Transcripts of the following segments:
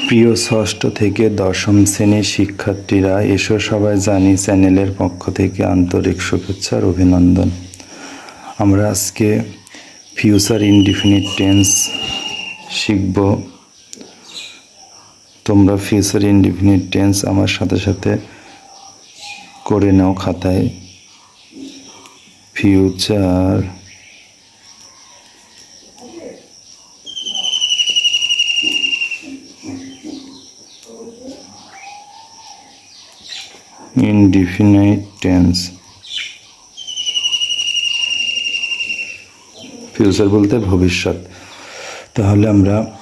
প্রিয় ষষ্ঠ থেকে দশম শ্রেণির শিক্ষার্থীরা এসো সবাই জানি চ্যানেলের পক্ষ থেকে আন্তরিক শুভেচ্ছা আর অভিনন্দন। আমরা আজকে ফিউচার ইনডিফিনিট টেন্স শিখব। তোমরা ফিউচার ইনডিফিনিট টেন্স আমার সাথে সাথে করে নাও খাতায়। Future indefinite tense. ফিউচার বলতে ভবিষ্যৎ। তাহলে আমরা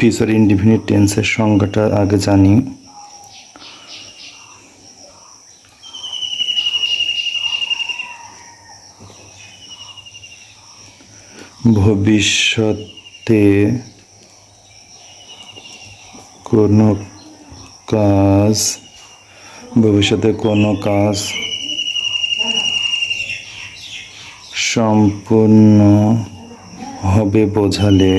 ফিউচার ইনডিফিনিট টেন্সের সংজ্ঞাটা আগে জানি। ভবিষ্যতে কোনো কাজ ভবিষ্যতে কোনো কাজ সম্পূর্ণ হবে বোঝালে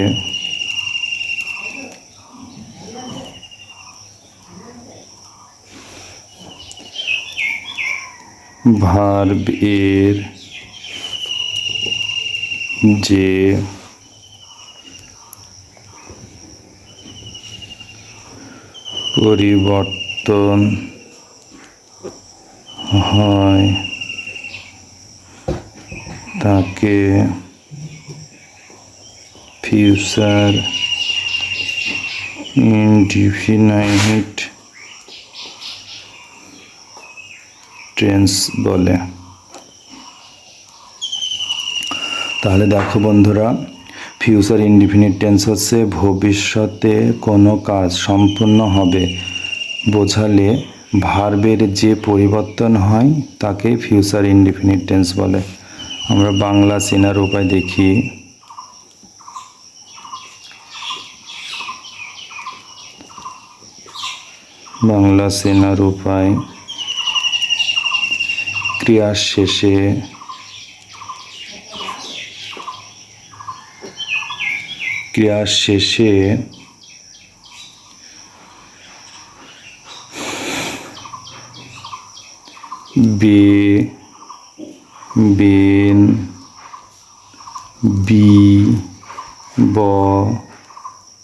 ভার্ব এর যে পরিবর্তন হয়। তাকে ফিউচার ইনডিফিনাইট টেন্স বলে। তাহলে দেখো বন্ধুরা ফিউচার ইনডিফিনিট টেন্স হচ্ছে ভবিষ্যতে কোনো কাজ সম্পূর্ণ হবে। বোঝালে ভার্বের যে পরিবর্তন হয়, তাকে ফিউচার ইনডিফিনিট টেন্স বলে। আমরা বাংলা চেনার উপায় দেখি। বাংলা চেনার উপায়, ক্রিয়ার শেষে ক্রিয়ার শেষে বে, বেন, বি, ব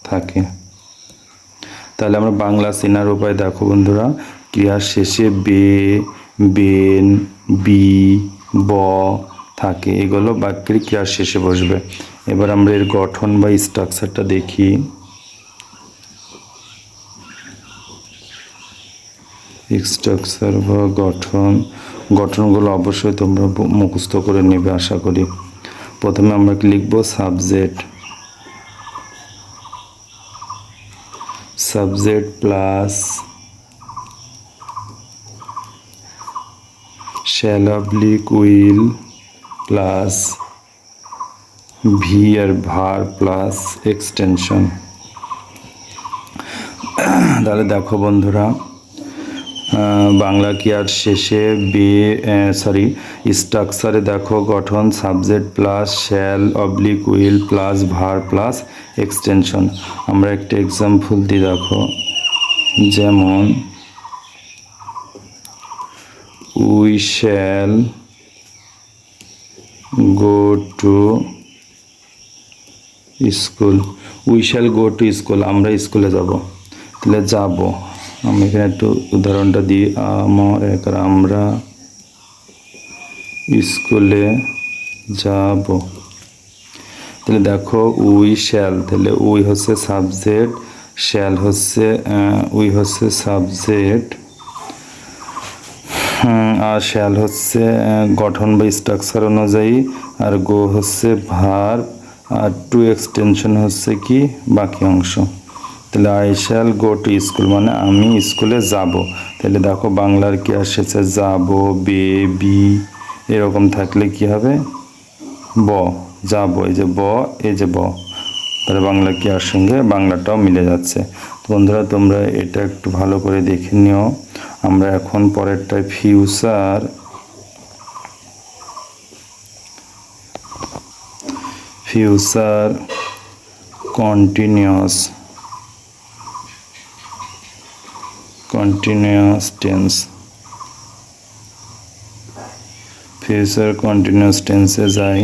থাকে। তাহলে আমরা বাংলা চেনার উপায় দেখো বন্ধুরা। ক্রিয়ার শেষে বে, বেন, বি, ব থাকে। এগুলো বাক্যের ক্রিয়ার শেষে বসবে। এবার আমরা এর গঠন বা স্ট্রাকচারটা দেখি। স্ট্রাকচার বা গঠন, গঠনগুলো অবশ্যই তোমরা মুখস্থ করে নেবে, আশা করি। প্রথমে আমরা লিখব? Subject subject plus shall oblique will plus V R verb plus extension তাহলে দেখো বন্ধুরা বাংলা কি আর শেষে বি সরি স্ট্রাকচারে দেখো গঠন subject plus shall oblique will plus verb plus extension আমরা একটা এক্সাম্পল দিই দেখো। যেমন we shall go to school we shall go to school আমরা স্কুলে যাব। তাহলে যাব। আমি এখানে একটু উদাহরণটা দিই। আমার এক আমরা স্কুলে যাব। তাহলে দেখো, উই শ্যাল। তাহলে উই হচ্ছে সাবজেক্ট, শ্যাল হচ্ছে উই হচ্ছে সাবজেক্ট আর শ্যাল হচ্ছে গঠন বা স্ট্রাকচার অনুযায়ী, আর গো হচ্ছে ভার আর টু এক্সটেনশন হচ্ছে কি? বাকি অংশ। তাহলে I shall go to school মানে আমি স্কুলে যাব। তাহলে দেখো বাংলার কি আসছে? যাব, বে, বি, এরকম থাকলে কি হবে? ব, যাব, এই যে ব, এই যে ব। তাহলে বাংলা কি আর সঙ্গে? বাংলাটাও মিলে যাচ্ছে। বন্ধুরা, তোমরা এটা একটু ভালো করে দেখে নিও। আমরা এখন পরেরটায় future future continuous continuous tense future continuous টেন্সে যাই।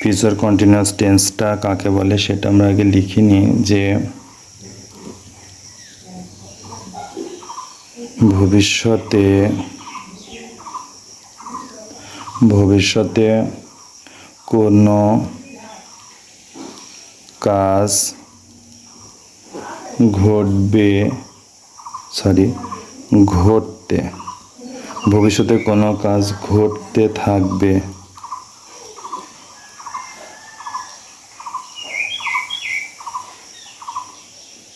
ফিউচার কন্টিনিউয়াস টেন্সটা কাকে বলে সেটা আমরা আগে লিখে নিই যে ভবিষ্যতে ভবিষ্যতে কোনো কাজ ঘটবে সরি ঘটতে। ভবিষ্যতে কোনো কাজ ঘটতে থাকবে।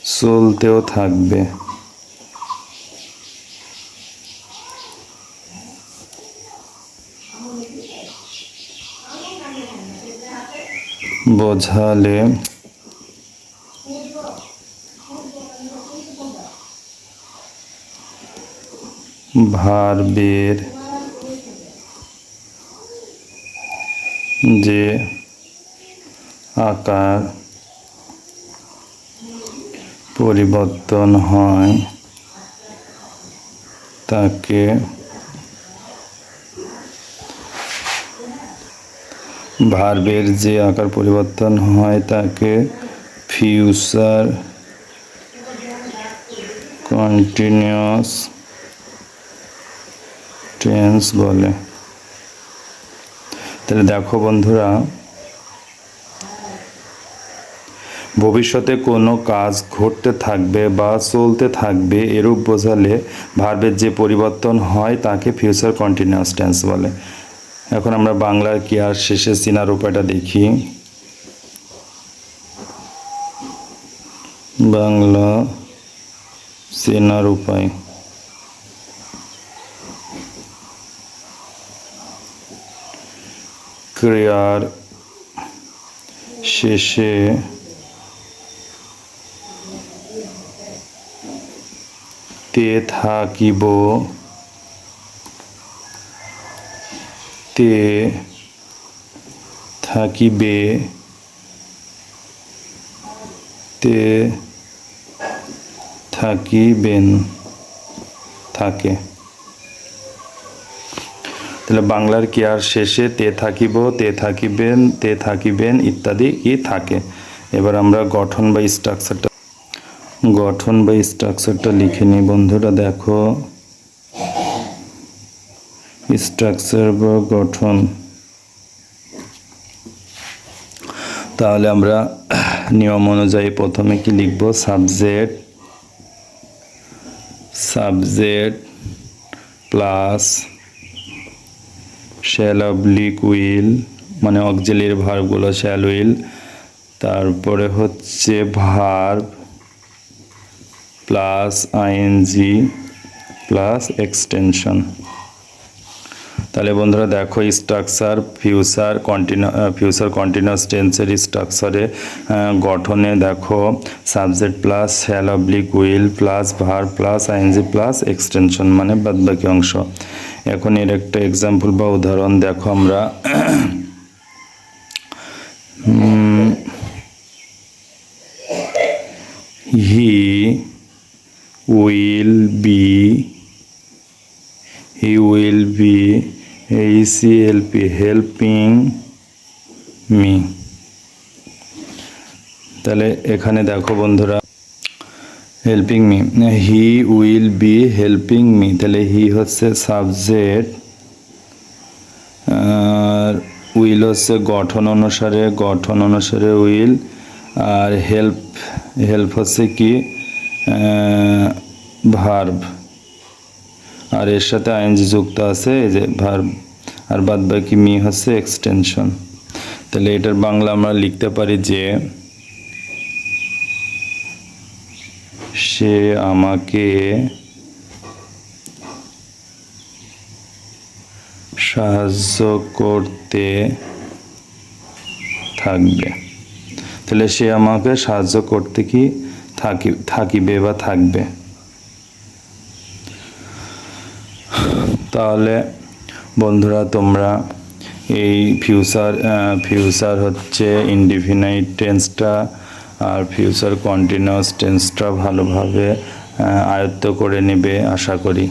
চলতেও থাকবে। বোঝালে ভার্বের যে আকার পরিবর্তন হয় তাকে ভার্বের যে আকার পরিবর্তন হয় তাকে ফিউচার কন্টিনিউয়াস টেন্স বলে। তাহলে দেখো বন্ধুরা, ভবিষ্যতে কোনো কাজ ঘটতে থাকবে বা চলতে থাকবে এরূপ বোঝালে ভার্বের যে পরিবর্তন হয় তাকে ফিউচার কন্টিনিউয়াস টেন্স বলে। এখন আমরা বাংলার কি আর শেষে চিনার উপায়টা দেখি। বাংলা চেনার উপায়। ক্রিয়ার শেষে তে থাকিব। তে থাকিবে। তে থাকিবেন থাকে। তাহলে বাংলার কেয়ার শেষে তে থাকিব, তে থাকিবেন তে থাকিবেন ইত্যাদি কি থাকে? এবার আমরা গঠন বা স্ট্রাকচারটা গঠন বা স্ট্রাকচারটা লিখে নিই বন্ধুরা, দেখো। স্ট্রাকচার বা গঠন। তাহলে আমরা নিয়ম অনুযায়ী প্রথমে কি লিখব? Subject subject plus shall oblique will মানে অক্সিলির ভার্বগুলো শ্যাল উইল তারপরে হচ্ছে verb plus ING plus extension তাহলে বন্ধুরা দেখো structure future continue future continuous টেন্সের স্ট্রাকচারে গঠনে দেখো subject plus shall oblique will plus verb plus ING plus extension মানে বাদবাকি অংশ। এখন এর একটা এক্সাম্পল বা উদাহরণ দেখো আমরা। He will be he will be এইচসিএলপি helping me তাহলে এখানে দেখো বন্ধুরা। Helping me he will be helping me তাহলে হি হচ্ছে সাবজেক্ট আর উইল হচ্ছে গঠন অনুসারে গঠন অনুসারে উইল আর হেল্প হেল্প হচ্ছে কি? ভার্ব আর এর সাথে আইনজি যুক্ত আছে, এই যে ভার্ব আর বাদ বাকি মি হচ্ছে এক্সটেনশন তাহলে এটার বাংলা আমরা লিখতে পারি যে সে আমাকে সাহায্য করতে থাকবে। তাহলে সে আমাকে সাহায্য করতে কি থাকি, থাকিবে বা থাকবে? তাহলে বন্ধুরা, তোমরা এই ফিউচার ফিউচার হচ্ছে ইনডিফিনাইট টেন্সটা আর ফিউচার কন্টিনিউয়াস টেন্সটা ভালোভাবে আয়ত্ত করে নেবে আশা করি।